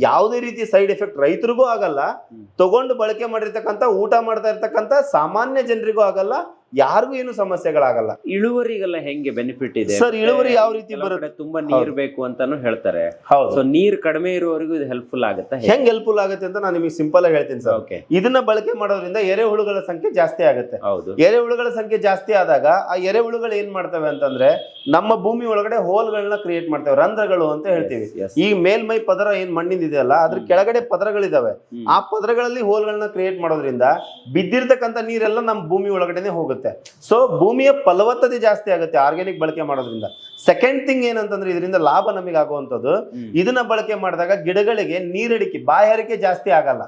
ಯಾವುದೇ ರೀತಿ ಸೈಡ್ ಎಫೆಕ್ಟ್ ರೈತರಿಗೂ ಆಗಲ್ಲ. ತಗೊಂಡು ಬಳಕೆ ಮಾಡಿರ್ತಕ್ಕಂಥ ಊಟ ಮಾಡ್ತಾ ಇರ್ತಕ್ಕಂಥ ಸಾಮಾನ್ಯ ಜನರಿಗೂ ಆಗಲ್ಲ. ಯಾರಿಗೂ ಏನು ಸಮಸ್ಯೆಗಳಾಗಲ್ಲ. ಇಳುವರಿಗೆಲ್ಲ ಹೆಂಗೆ ಬೆನಿಫಿಟ್ ಇದೆ? ಸರ್ ಇಳುವರಿ ಯಾವ ರೀತಿ ಬರುತ್ತೆ? ತುಂಬಾ ನೀರ್ ಬೇಕು ಅಂತಾನು ಹೇಳ್ತಾರೆ. ಹೌದು. ಸೊ ನೀರ್ ಕಡಿಮೆ ಇರುವವರೆಗೂ ಇದು ಹೆಲ್ಪ್ಫುಲ್ ಆಗುತ್ತೆ ಹೆಂಗ್? ಹೆಲ್ಪ್ಫುಲ್ ಆಗುತ್ತೆ ಅಂತ ನಾನು ನಿಮಗೆ ಸಿಂಪಲ್ ಆಗಿ ಹೇಳ್ತೀನಿ ಸರ್ ಓಕೆ ಇದನ್ನ ಬಳಕೆ ಮಾಡೋದ್ರಿಂದ ಎರೆಹುಳುಗಳ ಸಂಖ್ಯೆ ಜಾಸ್ತಿ ಆಗುತ್ತೆ. ಹೌದು. ಎರೆಹುಳುಗಳ ಸಂಖ್ಯೆ ಜಾಸ್ತಿ ಆದಾಗ ಆ ಎರೆಹುಳುಗಳು ಏನ್ ಮಾಡ್ತವೆ ಅಂತಂದ್ರೆ ನಮ್ಮ ಭೂಮಿ ಒಳಗಡೆ ಹೋಲ್ಗಳನ್ನ ಕ್ರಿಯೇಟ್ ಮಾಡ್ತವೆ ರಂಧ್ರಗಳು ಅಂತ ಹೇಳ್ತೀವಿ. ಈ ಮೇಲ್ಮೈ ಪದರ ಏನ್ ಮಣ್ಣಿಂದ ಇದೆಯಲ್ಲ ಅದ್ರ ಕೆಳಗಡೆ ಪದರಗಳಿದಾವೆ. ಆ ಪದರಗಳಲ್ಲಿ ಹೋಲ್ಗಳನ್ನ ಕ್ರಿಯೇಟ್ ಮಾಡೋದ್ರಿಂದ ಬಿದ್ದಿರ್ತಕ್ಕಂಥ ನೀರೆಲ್ಲ ನಮ್ಮ ಭೂಮಿ ಒಳಗಡೆನೆ ಹೋಗುತ್ತೆ. ಸೊ ಭೂಮಿಯ ಫಲವತ್ತತೆ ಜಾಸ್ತಿ ಆಗುತ್ತೆ ಆರ್ಗ್ಯಾನಿಕ್ ಬಳಕೆ ಮಾಡೋದ್ರಿಂದ. ಸೆಕೆಂಡ್ ಥಿಂಗ್ ಏನಂತಂದ್ರೆ ಇದರಿಂದ ಲಾಭ ನಮಗೆ ಆಗುವಂಥದ್ದು ಇದನ್ನ ಬಳಕೆ ಮಾಡಿದಾಗ ಗಿಡಗಳಿಗೆ ನೀರಡಿಕೆ ಬಾಯಾರಿಕೆ ಜಾಸ್ತಿ ಆಗಲ್ಲ.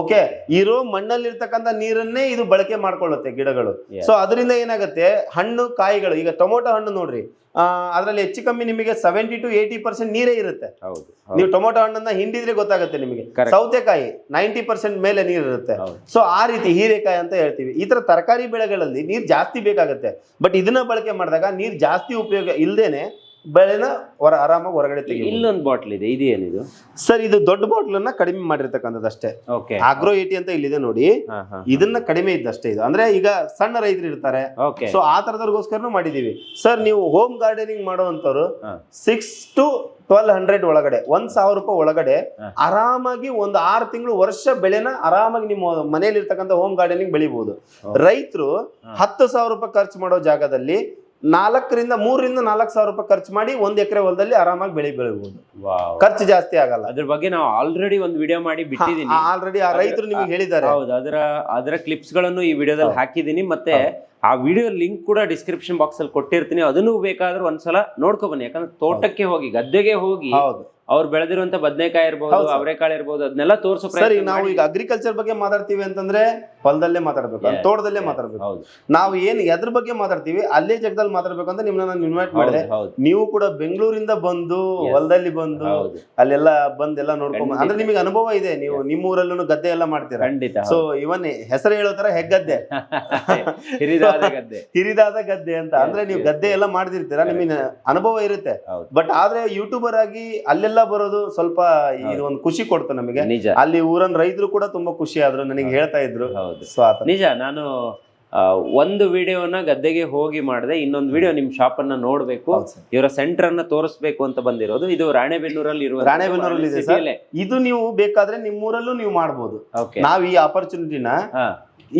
ಓಕೆ ಇರೋ ಮಣ್ಣಲ್ಲಿ ಇರ್ತಕ್ಕಂಥ ನೀರನ್ನೇ ಇದು ಬಳಕೆ ಮಾಡ್ಕೊಳ್ಳುತ್ತೆ ಗಿಡಗಳು. ಸೊ ಅದರಿಂದ ಏನಾಗುತ್ತೆ? ಹಣ್ಣು ಕಾಯಿಗಳು ಈಗ ಟೊಮೊಟೊ ಹಣ್ಣು ನೋಡ್ರಿ. ಅದರಲ್ಲಿ ಹೆಚ್ಚು ಕಮ್ಮಿ ನಿಮಗೆ ಸೆವೆಂಟಿ ಟು ಏಯ್ಟಿ ಪರ್ಸೆಂಟ್ ನೀರೇ ಇರುತ್ತೆ. ನೀವು ಟೊಮೊಟೊ ಹಣ್ಣನ್ನ ಹಿಂಡಿದ್ರೆ ಗೊತ್ತಾಗುತ್ತೆ ನಿಮಗೆ. ಸೌತೆಕಾಯಿ ನೈಂಟಿ ಪರ್ಸೆಂಟ್ ಮೇಲೆ ನೀರು ಇರುತ್ತೆ. ಸೊ ಆ ರೀತಿ ಹೀರೆಕಾಯಿ ಅಂತ ಹೇಳ್ತೀವಿ. ಈ ತರ ತರಕಾರಿ ಬೆಳೆಗಳಲ್ಲಿ ನೀರು ಜಾಸ್ತಿ ಬೇಕಾಗುತ್ತೆ. ಬಟ್ ಇದನ್ನ ಬಳಕೆ ಮಾಡಿದಾಗ ನೀರು ಜಾಸ್ತಿ ಉಪಯೋಗ ಇಲ್ದೇನೆ ಬೆಳೆನ ಹೊರ ಆರಾಮಾಗಿ ಹೊರಗಡೆ ತೆಗಿ ಇಲ್ಲೊಂದು ಬಾಟ್ಲ್ ಇದೆ ಇದೇನಿದು ಸರ್ ಇದು ದೊಡ್ಡ ಬಾಟ್ಲ್ ಅನ್ನ ಕಡಿಮೆ ಮಾಡಿರ್ತಕ್ಕಂಥದ್ದು ಅಷ್ಟೇ. ಓಕೆ ಆಗ್ರೋ ಏಟಿ ಅಂತ ಇಲ್ಲಿದೆ ನೋಡಿ. ಇದನ್ನ ಕಡಿಮೆ ಇದ್ದಷ್ಟೇ ಇದು. ಅಂದ್ರೆ ಈಗ ಸಣ್ಣ ರೈತರು ಇರ್ತಾರೆ. ಸೊ ಆ ತರದವ್ರಿಗೋಸ್ಕರನೂ ಮಾಡಿದೀವಿ. ಸರ್ ನೀವು ಹೋಮ್ ಗಾರ್ಡನಿಂಗ್ ಮಾಡುವಂತವ್ರು. ಸಿಕ್ಸ್ ಟು ಟ್ವೆಲ್ ಹಂಡ್ರೆಡ್ ಒಳಗಡೆ ಒಂದ್ ಸಾವಿರ ರೂಪಾಯಿ ಒಳಗಡೆ ಆರಾಮಾಗಿ ಒಂದು ಆರು ತಿಂಗಳು ವರ್ಷ ಬೆಳೆನ ಆರಾಮಾಗಿ ನಿಮ್ಮ ಮನೆಯಲ್ಲಿ ಇರ್ತಕ್ಕಂಥ ಹೋಮ್ ಗಾರ್ಡನಿಂಗ್ ಬೆಳಿಬಹುದು ರೈತರು. ಹತ್ತು ಸಾವಿರ ರೂಪಾಯಿ ಖರ್ಚು ಮಾಡೋ ಜಾಗದಲ್ಲಿ ನಾಲ್ಕರಿಂದ ಮೂರರಿಂದ ನಾಲ್ಕು ಸಾವಿರ ರೂಪಾಯಿ ಖರ್ಚು ಮಾಡಿ ಒಂದ್ ಎಕರೆ ಹೊಲದಲ್ಲಿ ಆರಾಮಾಗಿ ಬೆಳೆ ಬೆಳಿಬಹುದು ಖರ್ಚು ಜಾಸ್ತಿ ಆಗಲ್ಲ. ಅದ್ರ ಬಗ್ಗೆ ನಾವು ಆಲ್ರೆಡಿ ಒಂದು ವಿಡಿಯೋ ಮಾಡಿ ಬಿಟ್ಟಿದ್ದೀನಿ ಆಲ್ರೆಡಿ ಆ ರೈತರು ನಿಮಗೆ ಹೇಳಿದ್ದಾರೆ. ಹೌದು ಅದರ ಅದರ ಕ್ಲಿಪ್ಸ್ಗಳನ್ನು ಈ ವಿಡಿಯೋದಲ್ಲಿ ಹಾಕಿದ್ದೀನಿ ಮತ್ತೆ ಆ ವಿಡಿಯೋ ಲಿಂಕ್ ಕೂಡ ಡಿಸ್ಕ್ರಿಪ್ಷನ್ ಬಾಕ್ಸ್ ಅಲ್ಲಿ ಕೊಟ್ಟಿರ್ತೀನಿ. ಅದನ್ನು ಬೇಕಾದ್ರೂ ಒಂದ್ಸಲ ನೋಡ್ಕೊ ಬನ್ನಿ. ಯಾಕಂದ್ರೆ ತೋಟಕ್ಕೆ ಹೋಗಿ ಗದ್ದೆಗೆ ಹೋಗಿ ಹೌದು. ಅವ್ರು ಬೆಳೆದಿರುವಂತ ಬದನೆಕಾಯಿ ಇರಬಹುದು. ಅವರೆಕಾಳು ಇರ್ಬೋದು ಅದನ್ನೆಲ್ಲ ತೋರಿಸೋ ನಾವು ಈಗ ಅಗ್ರಿಕಲ್ಚರ್ ಬಗ್ಗೆ ಮಾತಾಡ್ತೀವಿ ಅಂತಂದ್ರೆ ಹೊಲದಲ್ಲೇ ಮಾತಾಡ್ಬೇಕು ತೋಟದಲ್ಲೇ ಮಾತಾಡ್ಬೇಕು. ನಾವು ಏನ್ ಎದ್ರ ಬಗ್ಗೆ ಮಾತಾಡ್ತೀವಿ ಅಲ್ಲೇ ಜಗದಲ್ಲಿ ಮಾತಾಡ್ಬೇಕು ಅಂತ ನಿಮ್ನ ನಾನು ಇನ್ವೈಟ್ ಮಾಡಿದೆ. ನೀವು ಕೂಡ ಬೆಂಗಳೂರಿಂದ ಬಂದು. ಹೊಲದಲ್ಲಿ ಬಂದು ಅಲ್ಲೆಲ್ಲ ಬಂದೆಲ್ಲ ನೋಡ್ಕೊಂಡ್. ಅಂದ್ರೆ ನಿಮಗೆ ಅನುಭವ ಇದೆ ನೀವು. ನಿಮ್ಮ ಊರಲ್ಲೂ ಗದ್ದೆ ಎಲ್ಲ ಮಾಡ್ತೀರಾ? ಖಂಡಿತ ಸೊ ಇವನ್ ಹೆಸರು ಹೇಳೋ ತರ ಹೆಗ್ಗದ್ದೆ. *laughs* ಹಿರಿದಾದ ಗದ್ದೆ. *laughs* ಹಿರಿದಾದ ಗದ್ದೆ ಅಂತ. ಅಂದ್ರೆ ನೀವು ಗದ್ದೆ ಎಲ್ಲ ಮಾಡ್ದಿರ್ತೀರಾ ನಿಮಗೆ ಅನುಭವ ಇರುತ್ತೆ. ಬಟ್ ಆದ್ರೆ ಯೂಟ್ಯೂಬರ್ ಆಗಿ ಅಲ್ಲೆಲ್ಲ ಬರೋದು ಸ್ವಲ್ಪ ಇದು ಒಂದು ಖುಷಿ ಕೊಡ್ತು ನಮಗೆ. ಅಲ್ಲಿ ಊರನ್ ರೈತರು ಕೂಡ ತುಂಬಾ ಖುಷಿ ಆದ್ರು ನನಗೆ ಹೇಳ್ತಾ ಇದ್ರು. ಹೌದು. ನಿಜ ನಾನು ಒಂದು ವಿಡಿಯೋನ ಗದ್ದೆಗೆ ಹೋಗಿ ಮಾಡಿದೆ ಇನ್ನೊಂದು ವಿಡಿಯೋ ನಿಮ್ ಶಾಪ್ ಅನ್ನ ನೋಡ್ಬೇಕು ಇವರ ಸೆಂಟರ್ ಅನ್ನ ತೋರಿಸ್ಬೇಕು ಅಂತ ಬಂದಿರೋದು. ಇದು ರಾಣೆಬೆನ್ನೂರಲ್ಲಿ ಇರುವ ರಾಣೆಬೆನ್ನೂರಲ್ಲಿ ಇದೆ ನೀವು ಬೇಕಾದ್ರೆ ನಿಮ್ಮೂರಲ್ಲೂ ನೀವು ಮಾಡ್ಬೋದು. ನಾವ್ ಈ ಆಪರ್ಚುನಿಟಿನ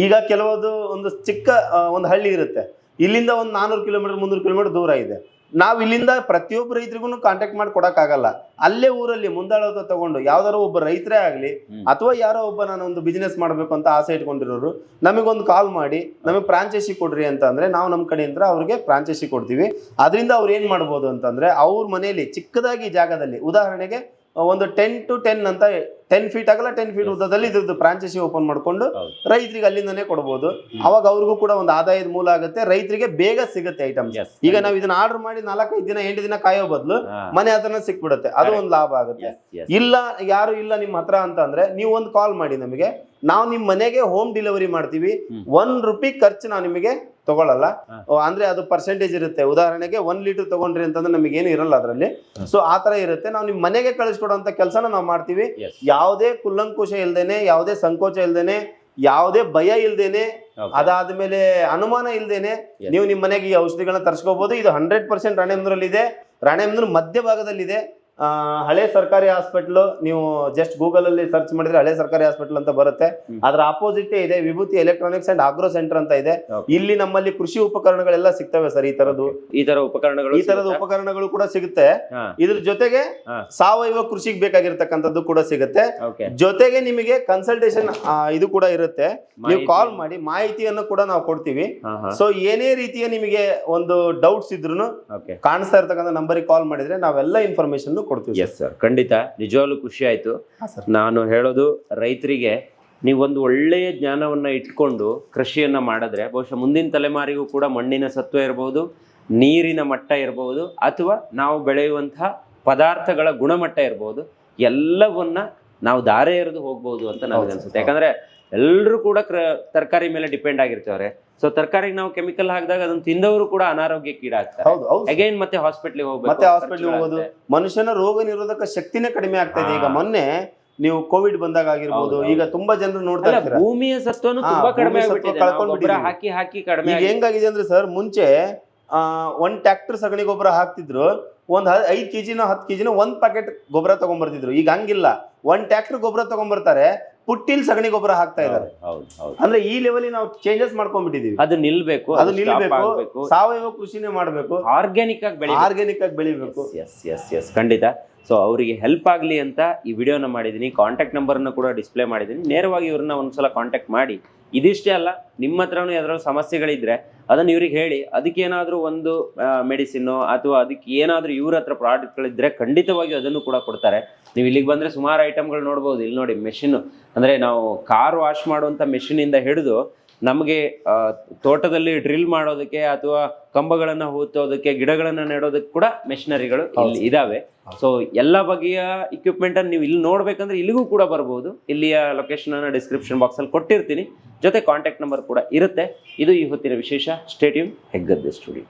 ಈಗ ಕೆಲವೊಂದು ಒಂದು ಚಿಕ್ಕ ಒಂದು ಹಳ್ಳಿ ಇರುತ್ತೆ. ಇಲ್ಲಿಂದ ಒಂದು ನಾನೂರು ಕಿಲೋಮೀಟರ್ ಮುನ್ನೂರು ಕಿಲೋಮೀಟರ್ ದೂರ ಇದೆ. ನಾವ್ ಇಲ್ಲಿಂದ ಪ್ರತಿಯೊಬ್ಬ ರೈತರಿಗೂ ಕಾಂಟ್ಯಾಕ್ಟ್ ಮಾಡಿ ಕೊಡಕ್ಕಾಗಲ್ಲ ಅಲ್ಲೇ ಊರಲ್ಲಿ ಮುಂದಾಳತ್ವ ತಗೊಂಡು ಯಾವ್ದಾರೋ ಒಬ್ಬ ರೈತರೇ ಆಗ್ಲಿ. ಅಥವಾ ಯಾರೋ ಒಬ್ಬ ನಾನು ಒಂದು ಬಿಸ್ನೆಸ್ ಮಾಡಬೇಕು ಅಂತ ಆಸೆ ಇಟ್ಕೊಂಡಿರೋರು ನಮಗೊಂದು ಕಾಲ್ ಮಾಡಿ ನಮಗೆ ಫ್ರಾಂಚೈಸಿ ಕೊಡ್ರಿ ಅಂತ ಅಂದ್ರೆ ನಾವು ನಮ್ಮ ಕಡೆಯಿಂದ ಅವ್ರಿಗೆ ಫ್ರಾಂಚೈಸಿ ಕೊಡ್ತೀವಿ ಅದರಿಂದ ಅವ್ರು ಏನ್ ಮಾಡ್ಬೋದು ಅಂತಂದ್ರೆ ಅವ್ರ ಮನೆಯಲ್ಲಿ ಚಿಕ್ಕದಾಗಿ ಜಾಗದಲ್ಲಿ ಉದಾಹರಣೆಗೆ ಒಂದು ಟೆನ್ ಟು ಟೆನ್ ಅಂತ ಟೆನ್ ಫೀಟ್ ಆಗಲ್ಲ ಟೆನ್ ಫೀಟ್. ಉದ್ದದಲ್ಲಿ ಇದ್ರದ್ದು ಫ್ರಾಂಚೈಸಿ ಓಪನ್ ಮಾಡ್ಕೊಂಡು. ರೈತರಿಗೆ ಅಲ್ಲಿಂದನೇ ಕೊಡ್ಬೋದು ಅವಾಗ ಅವ್ರಿಗೂ ಕೂಡ ಒಂದು ಆದಾಯದ ಮೂಲ ಆಗುತ್ತೆ ರೈತರಿಗೆ ಬೇಗ ಸಿಗುತ್ತೆ ಐಟಮ್ಸ್ ಈಗ ನಾವು ಇದನ್ನ ಆರ್ಡರ್ ಮಾಡಿ ನಾಲ್ಕೈದು ದಿನ ಎಂಟು ದಿನ ಕಾಯೋ ಬದಲು ಮನೆ ಹತ್ರನೇ ಸಿಕ್ಬಿಡುತ್ತೆ ಅದು. ಒಂದು ಲಾಭ ಆಗುತ್ತೆ. ಇಲ್ಲ ಯಾರು ಇಲ್ಲ ನಿಮ್ಮ ಹತ್ರ ಅಂತ ಅಂದ್ರೆ ನೀವು ಒಂದು ಕಾಲ್ ಮಾಡಿ ನಮಗೆ ನಾವು ನಿಮ್ಮ ಮನೆಗೆ ಹೋಮ್ ಡೆಲಿವರಿ ಮಾಡ್ತೀವಿ. ಒನ್ ರುಪಿ ಖರ್ಚು ನಾವು ನಿಮಗೆ ತಗೊಳ್ಳಲ್ಲ. ಅಂದ್ರೆ ಅದು ಪರ್ಸೆಂಟೇಜ್ ಇರುತ್ತೆ ಉದಾಹರಣೆಗೆ ಒನ್ ಲೀಟರ್ ತಗೊಂಡ್ರಿ ಅಂತಂದ್ರೆ ನಮಗೆ ಏನು ಇರಲ್ಲ ಅದರಲ್ಲಿ. ಸೊ ಆತರ ತರ ಇರುತ್ತೆ ನಾವು ನಿಮ್ಮ ಮನೆಗೆ ಕಳಿಸ್ಕೊಡುವಂತ ಕೆಲಸನ ನಾವು ಮಾಡ್ತೀವಿ Yes. ಯಾವುದೇ ಕುಲ್ಲಂಕುಶ ಇಲ್ದೇನೆ ಯಾವುದೇ ಸಂಕೋಚ ಇಲ್ದೇನೆ ಯಾವುದೇ ಭಯ ಇಲ್ದೇನೆ. ಅದಾದ್ಮೇಲೆ ಅನುಮಾನ ಇಲ್ದೇನೆ ನೀವು ನಿಮ್ಮ ಮನೆಗೆ ಈ ಔಷಧಿಗಳನ್ನ ತರಿಸ್ಕೋಬಹುದು ಇದು ಹಂಡ್ರೆಡ್ ಪರ್ಸೆಂಟ್ ರಾಣೇಂದ್ರಲ್ಲಿ ಇದೆ ರಾಣೇಂದ್ರ ಮಧ್ಯಭಾಗದಲ್ಲಿದೆ. ಆ, ಹಳೆ ಸರ್ಕಾರಿ ಹಾಸ್ಪಿಟಲ್ ನೀವು ಜಸ್ಟ್ ಗೂಗಲ್ ಅಲ್ಲಿ ಸರ್ಚ್ ಮಾಡಿದ್ರೆ ಹಳೆ ಸರ್ಕಾರಿ ಹಾಸ್ಪಿಟಲ್ ಅಂತ ಬರುತ್ತೆ. ಅದರ ಆಪೋಸಿಟ್ ಇದೆ ವಿಭೂತಿ ಎಲೆಕ್ಟ್ರಾನಿಕ್ಸ್ ಅಂಡ್ ಆಗ್ರೋ ಸೆಂಟರ್ ಅಂತ ಇದೆ. ಇಲ್ಲಿ ನಮ್ಮಲ್ಲಿ ಕೃಷಿ ಉಪಕರಣಗಳೆಲ್ಲ ಸಿಗ್ತವೆ ಸರ್ ಈ ತರದ್ದು. ಈ ತರ ಉಪಕರಣಗಳು ಈ ತರದ ಉಪಕರಣಗಳು ಕೂಡ ಸಿಗುತ್ತೆ. ಇದ್ರ ಜೊತೆಗೆ ಸಾವಯವ ಕೃಷಿಗೆ ಬೇಕಾಗಿರ್ತಕ್ಕಂಥದ್ದು ಕೂಡ ಸಿಗುತ್ತೆ. ಜೊತೆಗೆ ನಿಮಗೆ ಕನ್ಸಲ್ಟೇಷನ್ ಇದು ಕೂಡ ಇರುತ್ತೆ. ನೀವು ಕಾಲ್ ಮಾಡಿ ಮಾಹಿತಿಯನ್ನು ಕೂಡ ನಾವು ಕೊಡ್ತೀವಿ. ಸೊ ಏನೇ ರೀತಿಯ ನಿಮಗೆ ಒಂದು ಡೌಟ್ಸ್ ಇದ್ರು ಕಾಣಿಸ್ತಾ ಇರ್ತಕ್ಕಂಥ ನಂಬರಿಗೆ ಕಾಲ್ ಮಾಡಿದ್ರೆ ನಾವೆಲ್ಲ ಇನ್ಫಾರ್ಮೇಶನ್ ಕೊಡ್ತೀವಿ ಎಸ್ ಸರ್ ಖಂಡಿತ. ನಿಜವಾಗ್ಲೂ ಖುಷಿ ಆಯಿತು. ನಾನು ಹೇಳೋದು ರೈತರಿಗೆ ನೀವು ಒಂದು ಒಳ್ಳೆಯ ಜ್ಞಾನವನ್ನ ಇಟ್ಕೊಂಡು ಕೃಷಿಯನ್ನ ಮಾಡಿದ್ರೆ ಬಹುಶಃ ಮುಂದಿನ ತಲೆಮಾರಿಗೂ ಕೂಡ ಮಣ್ಣಿನ ಸತ್ವ ಇರಬಹುದು ನೀರಿನ ಮಟ್ಟ ಇರಬಹುದು ಅಥವಾ ನಾವು ಬೆಳೆಯುವಂತಹ ಪದಾರ್ಥಗಳ ಗುಣಮಟ್ಟ ಇರಬಹುದು ಎಲ್ಲವನ್ನ ನಾವು ದಾರೆ ಎರೆದು ಹೋಗ್ಬೋದು ಅಂತ ನನಗೆ ಅನ್ಸುತ್ತೆ ಯಾಕಂದ್ರೆ ಎಲ್ಲರೂ ಕೂಡ ತರಕಾರಿ ಮೇಲೆ ಡಿಪೆಂಡ್ ಆಗಿರ್ತೇವ್ರೆ. ಸೊ ತರಕಾರಿಗೆ ನಾವು ಕೆಮಿಕಲ್ ಹಾಕಿದಾಗ ಅದನ್ನ ತಿಂದವರು ಕೂಡ ಅನಾರೋಗ್ಯಕ್ಕೀಡಾಗ್ತಾರೆ ಹೌದು ಹೌದು ಅಗೈನ್ ಮತ್ತೆ ಹಾಸ್ಪಿಟ್ಲಿಗೆ ಹೋಗ್ಬೇಕು ಮತ್ತೆ ಹಾಸ್ಪಿಟಲ್ ಹೋಗೋದು. ಮನುಷ್ಯನ ರೋಗ ನಿರೋಧಕ ಶಕ್ತಿನೇ ಕಡಿಮೆ ಆಗ್ತಾ ಇದೆ. ಈಗ ಹಾ. ಮೊನ್ನೆ ನೀವು ಕೋವಿಡ್ ಬಂದಾಗ ಆಗಿರ್ಬೋದು ಹೌದು, ಈಗ ತುಂಬಾ ಜನರು ನೋಡ್ತಾ ಅಲ್ಲ ಇರ್ತೀರ. ಭೂಮಿಯ ಸತ್ವನು ಹಾ, ತುಂಬಾ ಕಡಿಮೆ ಭೂಮಿ ಸತ್ವ ಆಗ್ಬಿಟ್ಟಿದೆ ನಾವು ಗೊಬ್ಬರ ಕಳ್ಕೊಂಡ್ಬಿಟ್ಟಿದೀವಿ. ಹಾಕಿ ಹಾಕಿ ಕಡಿಮೆ ಈಗ. ಹೆಂಗಾಗಿದೆ ಅಂದ್ರೆ ಸರ್ ಮುಂಚೆ ಆ, ಒಂದ್ ಟ್ರ್ಯಾಕ್ಟರ್ ಸಗಣಿ ಗೊಬ್ಬರ ಹಾಕ್ತಿದ್ರು ಒಂದ್ ಹ- ಐದ್ ಕೆಜಿನ ಹತ್ತು ಕೆಜಿನ ಒಂದ್ ಪ್ಯಾಕೆಟ್ ಗೊಬ್ಬರ ತಗೊಂಡ್ಬರ್ತಿದ್ರು ಈಗ ಹಂಗಿಲ್ಲ. ಒಂದ್ ಟ್ರ್ಯಾಕ್ಟರ್ ಗೊಬ್ಬರ ತಗೊಂಡ್ಬರ್ತಾರೆ ಪುಟ್ಟಿಲ್ ಸಗಣಿ ಗೊಬ್ಬರ ಹಾಕ್ತಾ ಹೌದು ಅಂದ್ರೆ ಈ ಲೆವೆಲ್ ನಾವು ಚೇಂಜಸ್ ಮಾಡ್ಕೊಂಡ್ಬಿಟ್ಟಿದೀವಿ. ಅದು ನಿಲ್ಬೇಕು ಅದು ನಿಲ್ಬೇಕು. ಸಾವಯವ ಕೃಷಿನೇ ಮಾಡ್ಬೇಕು. ಆರ್ಗ್ಯಾನಿಕ್ ಆಗಿ ಬೆಳಿ ಆರ್ಗ್ಯಾನಿಕ್ ಆಗಿ ಬೆಳಿಬೇಕು. ಎಸ್ ಎಸ್ ಎಸ್ ಖಂಡಿತ. ಸೊ ಅವರಿಗೆ ಹೆಲ್ಪ್ ಆಗಲಿ ಅಂತ ಈ ವಿಡಿಯೋನ ಮಾಡಿದ್ದೀನಿ ಕಾಂಟ್ಯಾಕ್ಟ್ ನಂಬರ್ನ ಕೂಡ ಡಿಸ್ಪ್ಲೇ ಮಾಡಿದ್ದೀನಿ ನೇರವಾಗಿ ಇವ್ರನ್ನ ಒಂದ್ಸಲ ಕಾಂಟ್ಯಾಕ್ಟ್ ಮಾಡಿ. ಇದಿಷ್ಟೇ ಅಲ್ಲ, ನಿಮ್ಮ ಹತ್ರನೂ ಯಾವ್ದಾದ್ರು ಸಮಸ್ಯೆಗಳಿದ್ರೆ ಅದನ್ನ ಇವ್ರಿಗೆ ಹೇಳಿ, ಅದಕ್ಕೇನಾದ್ರೂ ಒಂದು ಮೆಡಿಸಿನ್ ಅಥವಾ ಅದಕ್ಕೆ ಏನಾದ್ರೂ ಇವ್ರ ಹತ್ರ ಪ್ರಾಡಕ್ಟ್ಗಳಿದ್ರೆ ಖಂಡಿತವಾಗಿ ಅದನ್ನು ಕೂಡ ಕೊಡ್ತಾರೆ. ನೀವು ಇಲ್ಲಿಗೆ ಬಂದ್ರೆ ಸುಮಾರು ಐಟಮ್ಗಳು ನೋಡ್ಬೋದು. ಇಲ್ಲಿ ನೋಡಿ ಮೆಷಿನ್ ಅಂದ್ರೆ ನಾವು ಕಾರ್ ವಾಶ್ ಮಾಡುವಂತ ಮೆಷಿನ್ ಇಂದ ಹಿಡಿದು ನಮಗೆ ತೋಟದಲ್ಲಿ ಡ್ರಿಲ್ ಮಾಡೋದಕ್ಕೆ ಅಥವಾ ಕಂಬಗಳನ್ನ ಹೂತೋದಕ್ಕೆ ಗಿಡಗಳನ್ನ ನೆಡೋದಕ್ಕೆ ಕೂಡ ಮೆಷಿನರಿಗಳು ಇಲ್ಲಿ ಇದಾವೆ. ಸೊ ಎಲ್ಲ ಬಗೆಯ ಇಕ್ವಿಪ್ಮೆಂಟ್ ಅನ್ನು ನೀವು ಇಲ್ಲಿ ನೋಡ್ಬೇಕಂದ್ರೆ ಇಲ್ಲಿಗೂ ಕೂಡ ಬರ್ಬೋದು. ಇಲ್ಲಿಯ ಲೊಕೇಶನ್ ಅನ್ನ ಡಿಸ್ಕ್ರಿಪ್ಷನ್ ಬಾಕ್ಸ್ ಅಲ್ಲಿ ಕೊಟ್ಟಿರ್ತೀನಿ. ಜೊತೆ ಕಾಂಟ್ಯಾಕ್ಟ್ ನಂಬರ್ ಕೂಡ ಇರುತ್ತೆ. ಇದು ಈ ಹೊತ್ತಿನ ವಿಶೇಷ. Stadium Heggadde studio